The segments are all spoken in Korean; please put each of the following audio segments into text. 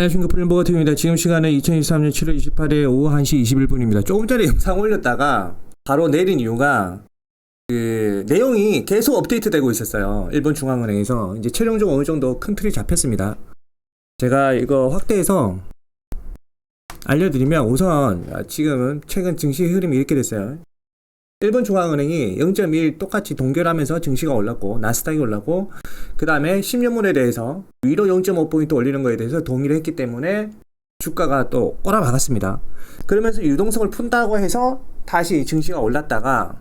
안녕하십니까 플랜버거 TV입니다. 지금 시간은 2023년 7월 28일 오후 1시 21분입니다. 조금 전에 영상 올렸다가 바로 내린 이유가 그 내용이 계속 업데이트되고 있었어요. 일본 중앙은행에서 이제 최종적으로 어느 정도 큰 틀이 잡혔습니다. 제가 이거 확대해서 알려드리면 우선 지금은 최근 증시 흐름이 이렇게 됐어요. 일본 중앙은행이 0.1 똑같이 동결하면서 증시가 올랐고 나스닥이 올랐고 그 다음에 10년물에 대해서 위로 0.5포인트 올리는 거에 대해서 동의를 했기 때문에 주가가 또 꼬라박았습니다. 그러면서 유동성을 푼다고 해서 다시 증시가 올랐다가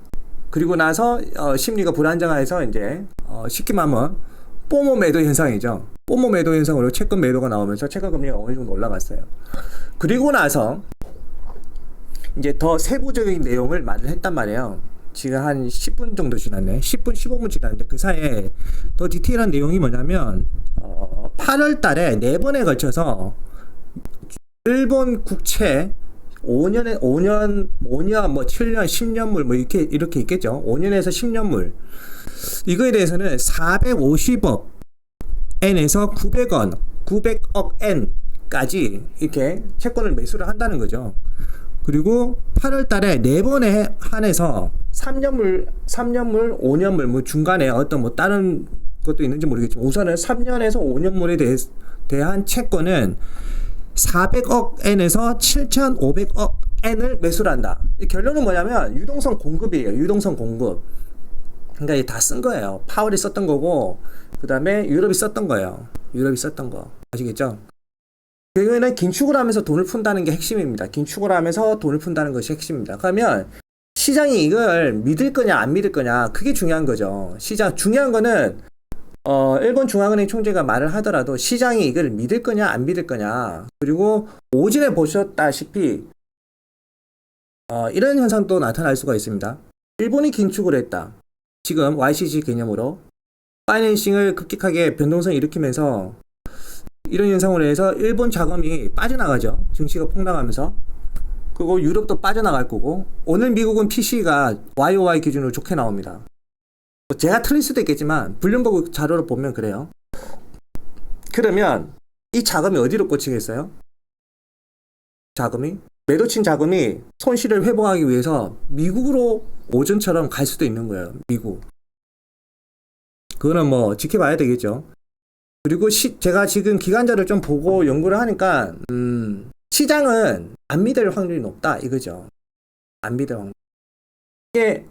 그리고 나서 어, 심리가 불안정해서 이제 어, 쉽게 말하면 뽀모 매도 현상이죠. 뽀모 매도 현상으로 채권 매도가 나오면서 채권 금리가 어느 정도 올라갔어요. 그리고 나서 이제 더 세부적인 내용을 말을 했단 말이에요. 지금 한 10분 정도 지났네. 10분, 15분 지났는데 그 사이에 더 디테일한 내용이 뭐냐면 어, 8월 달에 네 번에 걸쳐서 일본 국채 5년에 5년 5년 뭐 7년 10년물 뭐 이렇게 이렇게 있겠죠. 5년에서 10년물 이거에 대해서는 450억 N에서 900원 900억 N까지 이렇게 채권을 매수를 한다는 거죠. 그리고 8월 달에 네 번에 한해서 3년물, 3년물, 5년물, 뭐 중간에 어떤 뭐 다른 것도 있는지 모르겠지만 우선은 3년에서 5년물에 대해, 대한 채권은 400억 N에서 7,500억 N을 매수를 한다. 이 결론은 뭐냐면 유동성 공급이에요. 유동성 공급. 그러니까 다 쓴 거예요. 파월이 썼던 거고, 그 다음에 유럽이 썼던 거예요. 유럽이 썼던 거. 아시겠죠? 결국에는 긴축을 하면서 돈을 푼다는 게 핵심입니다. 긴축을 하면서 돈을 푼다는 것이 핵심입니다. 그러면 시장이 이걸 믿을 거냐 안 믿을 거냐 그게 중요한 거죠. 시장 중요한 거는 어, 일본 중앙은행 총재가 말을 하더라도 시장이 이걸 믿을 거냐 안 믿을 거냐 그리고 오전에 보셨다시피 어, 이런 현상도 나타날 수가 있습니다. 일본이 긴축을 했다. 지금 YCG 개념으로 파이낸싱을 급격하게 변동성 일으키면서 이런 현상으로 해서 일본 자금이 빠져나가죠. 증시가 폭락하면서. 그리고 유럽도 빠져나갈 거고 오늘 미국은 PC가 YOY 기준으로 좋게 나옵니다. 뭐 제가 틀릴 수도 있겠지만 블룸버그 자료를 보면 그래요. 그러면 이 자금이 어디로 꽂히겠어요? 자금이 매도친 자금이 손실을 회복하기 위해서 미국으로 오전처럼 갈 수도 있는 거예요. 미국. 그거는 뭐 지켜봐야 되겠죠. 그리고 시, 제가 지금 기관자를 좀 보고 연구를 하니까 음, 시장은 안 믿을 확률이 높다 이거죠. 안 믿을 확률. 이게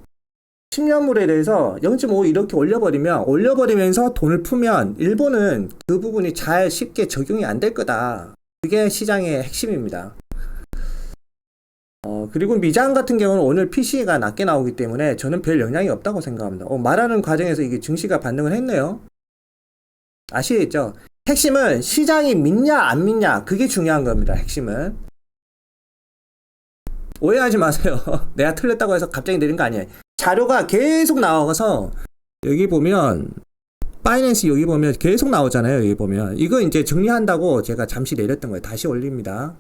10년물에 대해서 0.5 이렇게 올려버리면 올려버리면서 돈을 풀면 일본은 그 부분이 잘 쉽게 적용이 안 될 거다. 그게 시장의 핵심입니다. 어, 그리고 미장 같은 경우는 오늘 PC가 낮게 나오기 때문에 저는 별 영향이 없다고 생각합니다. 어, 말하는 과정에서 이게 증시가 반등을 했네요. 아시겠죠? 핵심은 시장이 믿냐 안 믿냐 그게 중요한 겁니다. 핵심은 오해하지 마세요. 내가 틀렸다고 해서 갑자기 내린 거 아니에요. 자료가 계속 나와서 여기 보면 파이낸스 여기 보면 계속 나오잖아요. 여기 보면 이거 이제 정리한다고 제가 잠시 내렸던 거예요. 다시 올립니다.